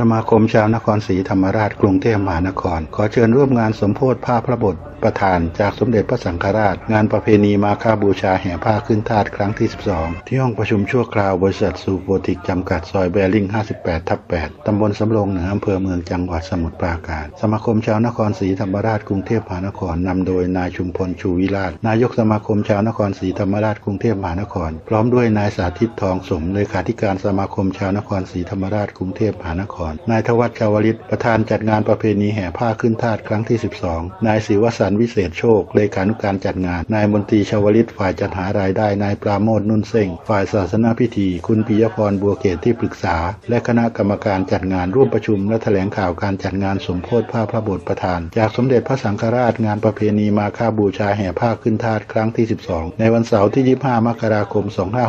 สมาคมชาวนครศรีธรรมราชกรุงเทพมหานคร ขอเชิญร่วมงานสมโพธิผ้าพระบทประธานจากสมเด็จพระสังฆราช งานประเพณีมาฆบูชาแห่ผ้าขึ้นทาสครั้งที่ 12 ที่ห้องประชุมชั่วคราวบริษัทสูโปรติกจำกัดซอยแบริ่ง 58 ทับ 8 ตำบลสำโรงเหนืออำเภอเมืองจังหวัดสมุทรปราการ สมาคมชาวนครศรีธรรมราชกรุงเทพมหานครนำโดยนายชุมพลชูวิราช นายกสมาคมชาวนครศรีธรรมราชกรุงเทพมหานคร พร้อมด้วยนายสาธิตทองสมเลขาธิการสมาคมชาวนครศรีธรรมราชกรุงเทพมหานครนายทวัชชาวลิตประธานจัดงานประเพณีแห่ผ้าขึ้นทาสครั้งที่ 12 นายศิวสันวิเศษโชค เลขานุการจัดงาน นายมนตรีชาวลิตฝ่ายจัดหารายได้ นายปราโมทนุ่นเส้งฝ่ายศาสนาพิธี คุณปิยพรบัวเกตที่ปรึกษา และคณะกรรมการจัดงานร่วมประชุมและแถลงข่าวการจัดงานสมโพธิผ้าพระบทประธาน จากสมเด็จพระสังฆราชงานประเพณีมาฆบูชาแห่ผ้าขึ้นทาสครั้งที่ 12 ในวันเสาร์ที่ 25 มกราคม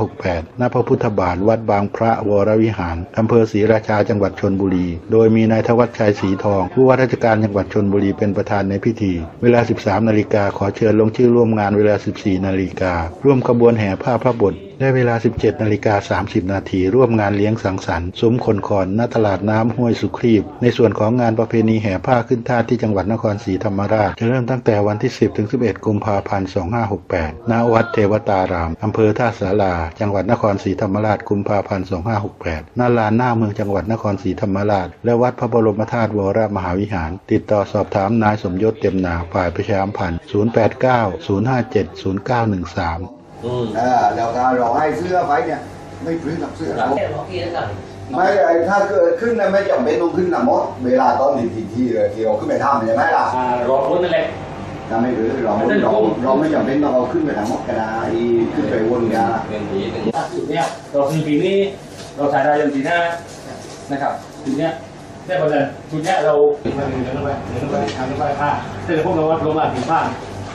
2568 ณ พระพุทธบาทวัดบางพระวรวิหารอำเภอศรีราชาจังหวัดชนบุรีโดยมีนายทวัชชัยศรีทอง ผู้ว่าราชการจังหวัดชนบุรีเป็นประธานในพิธี เวลา 13 นาฬิกาขอเชิญลงชื่อร่วมงานเวลา 14 นาฬิการ่วมขบวนแห่ผ้าพระบท ได้เวลา 17นาฬิกา30 นาทีร่วมงานเลี้ยงสังสรรค์ซุ้มคนคอนณตลาดน้ำห้วยสุครีบ ในส่วนของงานประเพณีแห่ผ้าขึ้นทาที่จังหวัดนครศรีธรรมราช จะเริ่มตั้งแต่วันที่ 10ถึง11 กุมภาพันธ์ 2568 ณ วัดเทวตาราม อำเภอท่าสารา จังหวัดนครศรีธรรมราช กุมภาพันธ์ 2568 ณ ลานหน้าเมืองจังหวัดนครศรีธรรมราช และวัดพระบรมธาตุวรมหาวิหาร ติดต่อสอบถามนายสมยศเต็มนาฝ่ายประชาสัมพันธ์ 089 057 0913 อืมอ่าแล้วก็เราให้เสื้อไปเนี่ย ไม่พื้นกับเสื้อครับไม่ไอ้ถ้าเกิดขึ้นนะไม่จำเป็นต้องขึ้นนะมดเวลาตอนหนึ่งทีที่เลยที่เราขึ้นไปทำใช่ไหมล่ะอ่ารอพ้นนั่นแหละถ้าไม่พื้นเราไม่ได้เราคุ้มเราไม่จำเป็นต้องเอาขึ้นไปทำมดก็ได้ขึ้นไปวนกันล่าสุดเนี่ยเราคือปีนี้เราถ่ายได้ยันปีหน้านะครับปีเนี้ยได้ประเด็นชุดเนี้ยเรามาหนึ่งเดือนแล้วไปหนึ่งเดือนแล้วไปทำไปผ้าแต่พวกเราวัดลงมาถึงผ้า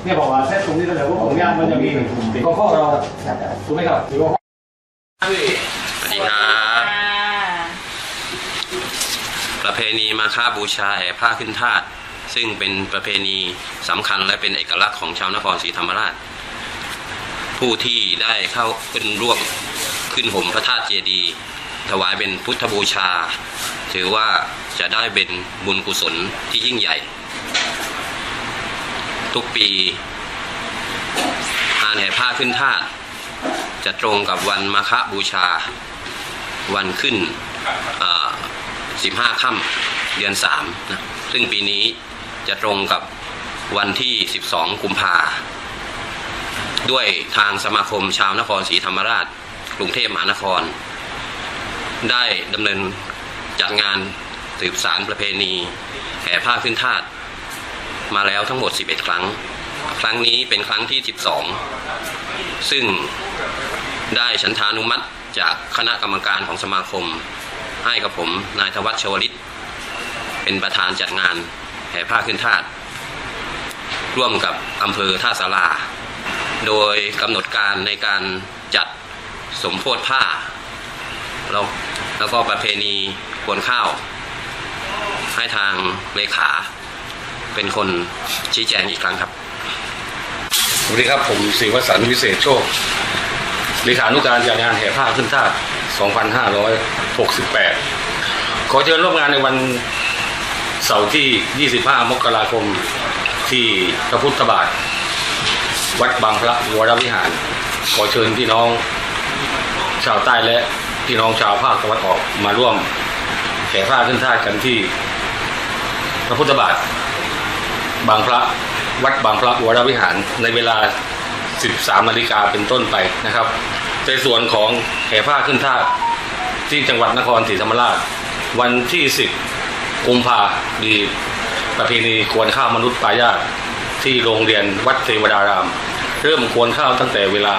เนี่ยบอกว่าแค่ตรงนี้แล้วพวผมย่างมันจะมีติดข้อข้อเราถูกไหมครับติดข้อข้อสวัสดีครับประเพณีมาฆบูชาแห่ผ้าขึ้นทาสซึ่งเป็นประเพณีสำคัญและเป็นเอกลักษณ์ของชาวนครศรีธรรมราช ผู้ที่ได้เข้าขึ้นร่วมขึ้นห่มพระธาตุเจดีย์ถวายเป็นพุทธบูชา ถือว่าจะได้เป็นบุญกุศลที่ยิ่งใหญ่ ทุกปีงานแห่ผ้าขึ้นทาสจะตรงกับวันมาฆบูชา วันขึ้นสิบห้าค่ำเดือนสามนะซึ่งปีนี้จะตรงกับวันที่ 12 กุมภาด้วยทางสมาคมชาวนครศรีธรรมราช กรุงเทพมหานคร ได้ดำเนินจัดงานสืบสารประเพณีแห่ผ้าขึ้นทาส มาแล้วทั้งหมด 11 ครั้ง ครั้งนี้เป็นครั้งที่ 12 ซึ่งได้ฉันทานุมัติจากคณะกรรมการของสมาคม ให้กับผมนายธวัชชวลิต เป็นประธานจัดงานแห่ผ้าขึ้นทาสร่วมกับอำเภอท่าสาราโดยกำหนดการในการจัดสมโพธิผ้าแล้วแล้วก็ประเพณีกวนข้าว ให้ทางเลขา เป็นคนชี้แจงอีกครั้งครับสวัสดีครับผมศิวสันต์วิเศษโชคเลขานุการจัดงานแห่ผ้าขึ้นท่า2568 ขอเชิญร่วมงานในวันเสาร์ที่ 25 มกราคมที่พระพุทธบาท วัดบางพระวรวิหาร ขอเชิญพี่น้องชาวใต้และพี่น้องชาวภาคตะวันออกมาร่วมแห่ผ้าขึ้นท่ากันที่พระพุทธบาท บางพระวัดบางพระวรวิหารในเวลา 13นาฬิกาเป็นต้นไปนะครับในส่วนของแห่ผ้าขึ้นท่าที่จังหวัดนครศรีธรรมราช วันที่ 10กุมภาดีประเพณีควนข้าวมนุษย์ปายาตที่โรงเรียนวัดเทวดาราม เริ่มควนข้าวตั้งแต่เวลา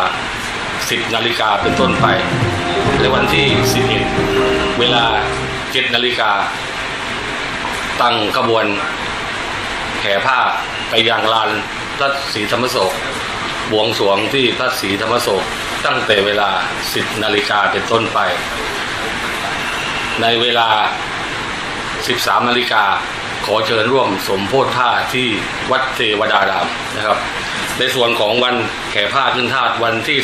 10นาฬิกาเป็นต้นไปในวันที่ 11 เวลา7นาฬิกาตั้งขบวน แห่ผ้าไปยังลานพระศรีธรรมโศกบวงสรวงที่พระศรีธรรมโศกตั้งแต่เวลา 10นาฬิกาเป็นต้นไป ในเวลา 13นาฬิกาขอเชิญร่วมสมโพธิผ้าที่วัดเทวดารามนะครับ ในส่วนของวันแห่ผ้าขึ้นทาสวันที่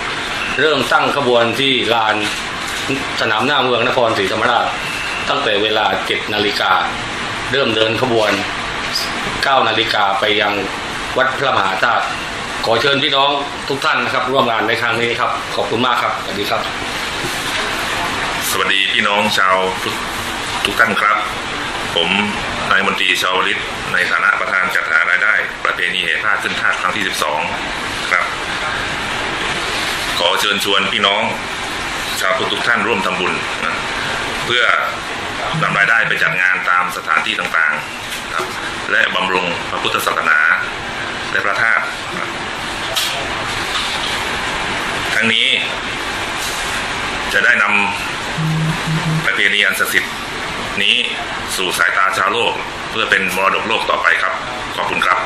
12 เริ่มตั้งขบวนที่ลานสนามหน้าเมืองนครศรีธรรมราช ตั้งแต่เวลา 7 นาฬิกา เริ่มเดินขบวน 9นาฬิกาไปยังวัดพระมหาธาตุขอเชิญพี่น้องทุกท่านนะครับ ร่วมงานในครั้งนี้ครับ ขอบคุณมากครับสวัสดีครับ สวัสดีพี่น้องชาวทุกท่านครับ ผมนายมนตรีชาวลิตในฐานะประธานจัดหารายได้ ประเพณีแห่ผ้าขึ้นทาสครั้งที่ 12 ครับ ขอเชิญชวนพี่น้อง ชาวพุทธทุกท่านร่วมทำบุญนะเพื่อนำรายได้ไปจัดงานตามสถานที่ต่างๆ ครับ และบำรุงพระพุทธศาสนาและพระธาตุทั้งนี้ จะได้นำประเพณีอันศักดิ์สิทธิ์นี้สู่สายตาชาวโลก เพื่อเป็นมรดกโลกต่อไปครับ ขอบคุณครับ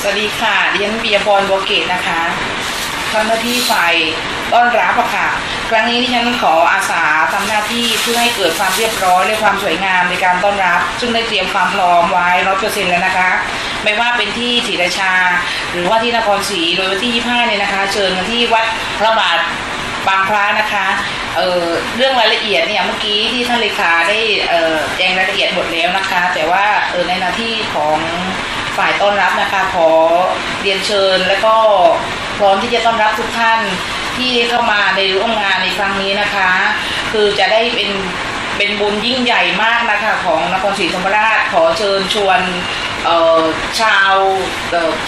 สวัสดีค่ะดิฉันปียพรบัวเกตนะคะทำหน้าที่ฝ่ายต้อนรับอะค่ะ ครั้งนี้ดิฉันขออาสาทำหน้าที่เพื่อให้เกิดความเรียบร้อยและความสวยงามในการต้อนรับ ซึ่งได้เตรียมความพร้อมไว้ร้อยเปอร์เซ็นต์แล้วนะคะ ไม่ว่าเป็นที่ศรีราชา หรือว่าที่นครศรีโดยวันที่ 25 เนี่ยนะคะ เชิญกันที่วัดพระบาทบางพระนะคะเออเรื่องรายละเอียดเนี่ยเมื่อกี้ที่ท่านเลขาได้เอ่อแจ้งรายละเอียดหมดแล้วนะคะ แต่ว่าเออในหน้าที่ของฝ่ายต้อนรับนะคะขอเรียนเชิญ และก็พร้อมที่จะต้อนรับทุกท่าน ที่เข้ามาในร่วมงานในครั้งนี้นะคะ คือจะได้เป็นเป็นบุญยิ่งใหญ่มากนะคะของนครศรีธรรมราชขอเชิญชวนชาว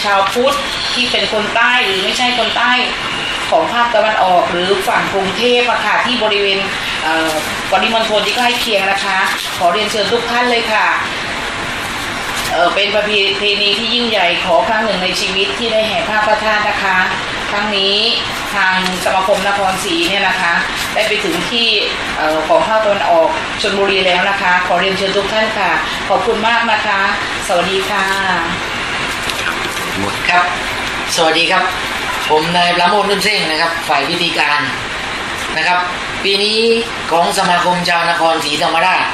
ชาวพุทธที่เป็นคนใต้หรือไม่ใช่คนใต้ของภาคตะวันออกหรือฝั่งกรุงเทพอะค่ะที่บริเวณปริมณฑลที่ใกล้เคียงนะคะ ขอเรียนเชิญทุกท่านเลยค่ะเเป็นประเพณีที่ยิ่งใหญ่ขอครั้งหนึ่งในชีวิตที่ได้แห่ผ้าพระธาตุนะคะ ครั้งนี้ทางสมาคมนครศรีเนี่ยนะคะ ได้ไปถึงที่เอ่อของภาคตะวันออกชลบุรีแล้วนะคะ ขอเรียนเชิญทุกท่านค่ะ ขอบคุณมากนะคะ สวัสดีค่ะครับ สวัสดีครับ ผมนายประโมทนุ่นเส้งนะครับ ฝ่ายพิธีการนะครับ ปีนี้ของสมาคมชาวนครศรีธรรมราช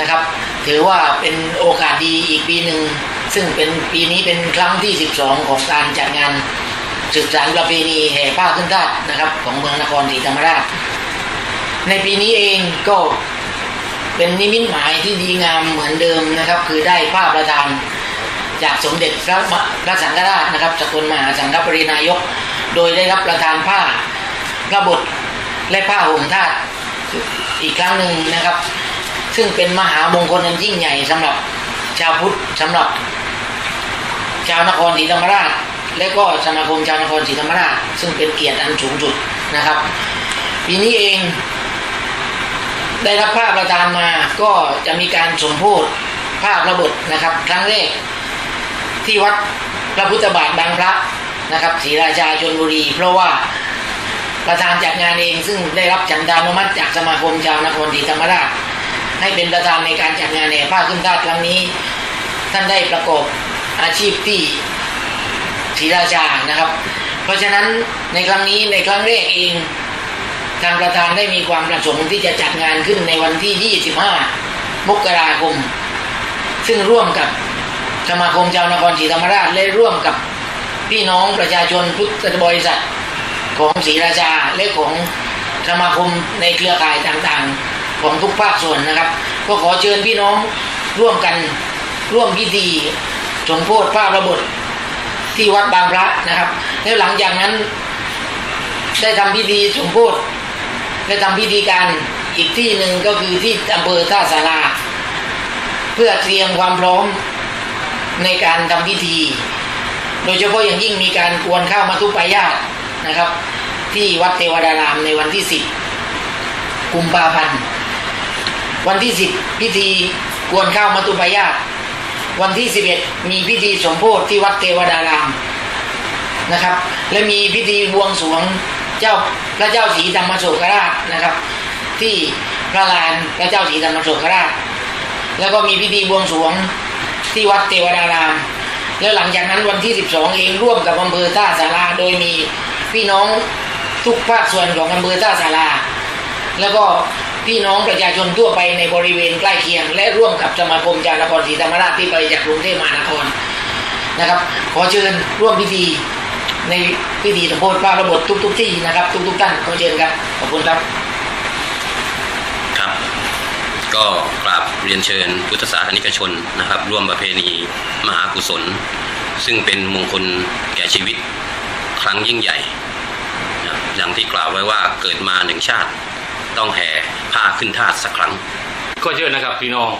นะครับ ถือว่าเป็นโอกาสดีอีกปีหนึ่งซึ่งเป็นปีนี้เป็นครั้งที่ 12 ของการจัดงาน สืบสานประเพณีแห่ผ้าขึ้นทาสนะครับ ของเมืองนครศรีธรรมราช ในปีนี้เองก็เป็นนิมิตหมายที่ดีงามเหมือนเดิมนะครับ คือได้ผ้าประทานจากสมเด็จพระพระสังฆราชนะครับสกลมหาสังฆปรินายก โดยได้รับประทานผ้าพระบทและผ้าห่มทาสอีกครั้งหนึ่งนะครับ ซึ่งเป็นมหามงคลอันยิ่งใหญ่สำหรับชาวพุทธสำหรับชาวนครศรีธรรมราช และก็สมาคมชาวนครศรีธรรมราชซึ่งเป็นเกียรติอันสูงสุดนะครับ ปีนี้เอง ได้รับผ้าประทานมาก็จะมีการสมโพธิผ้าพระบทนะครับ ครั้งแรกที่วัดพระพุทธบาทบางพระนะครับศรีราชาชนบุรี เพราะว่าประธานจัดงานเองซึ่งได้รับฉันดานุมัติจากสมาคมชาวนครศรีธรรมราชให้เป็นประธานในการจัดงานแห่ผ้าขึ้นทาสครั้งนี้ ท่านได้ประกอบอาชีพที่ ศรีราชานะครับ เพราะฉะนั้นในครั้งนี้ในครั้งแรกเองทางประธานได้มีความประสงค์ที่จะจัดงานขึ้นในวันที่ 25 มกราคม ซึ่งร่วมกับสมาคมชาวนครศรีธรรมราชและร่วมกับพี่น้องประชาชนพุทธบริษัทของศรีราชาและของสมาคมในเครือข่ายต่างๆ ของทุกภาคส่วนนะครับ ก็ขอเชิญพี่น้องร่วมกันร่วมพิธีสมโพธิพระระบท ที่วัดบางพระนะครับ แล้วหลังจากนั้น ได้ทำพิธีสมโพธิได้ทำพิธีการอีกที่หนึ่งก็คือที่อำเภอท่าสาราเพื่อเตรียมความพร้อมในการทำพิธี โดยเฉพาะอย่างยิ่งมีการกวนข้าวมาทุปายาตนะครับ ที่วัดเทวดารามในวันที่10กุมภาพันธ์วันที่10พิธีกวนข้าวมาตุปายาต วันที่ 11 มีพิธีสมโพธิที่วัดเทวดารามนะครับ และมีพิธีบวงสรวงเจ้าพระเจ้าศรีธรรมโศกราชนะครับ ที่พระลานพระเจ้าศรีธรรมโศกราช แล้วก็มีพิธีบวงสรวงที่วัดเทวดาราม แล้วหลังจากนั้นวันที่ 12 เองร่วมกับอำเภอท่าสาราโดยมีพี่น้องทุกภาคส่วนของอำเภอท่าสาราแล้วก็ พี่น้องประชาชนทั่วไปในบริเวณใกล้เคียง และร่วมกับสมาคมจารนครศรีธรรมราชที่ไปจากกรุงเทพมหานครนะครับ ขอเชิญร่วมพิธีในพิธีสมโภชพระระบบทุกๆที่นะครับ ทุกๆท่านขอเชิญครับขอบคุณครับครับ ก็กราบเรียนเชิญพุทธศาสนิกชนนะครับ ร่วมประเพณีมหากุศล ซึ่งเป็นมงคลแก่ชีวิตครั้งยิ่งใหญ่อย่างที่กล่าวไว้ว่าเกิดมาหนึ่งชาติต้องแห่ ผ้าขึ้นทาสสักครั้ง ก็เชิญนะครับพี่น้อง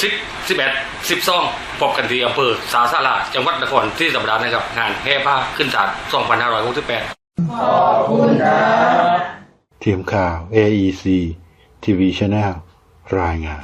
สิบสิบเอ็ดสิบสองพบกันที่อำเภอสาสาราจังหวัดนครที่สัปดาห์นะครับ งานแห่ผ้าขึ้นศาล2568ทีมข่าว AEC TV Channel รายงาน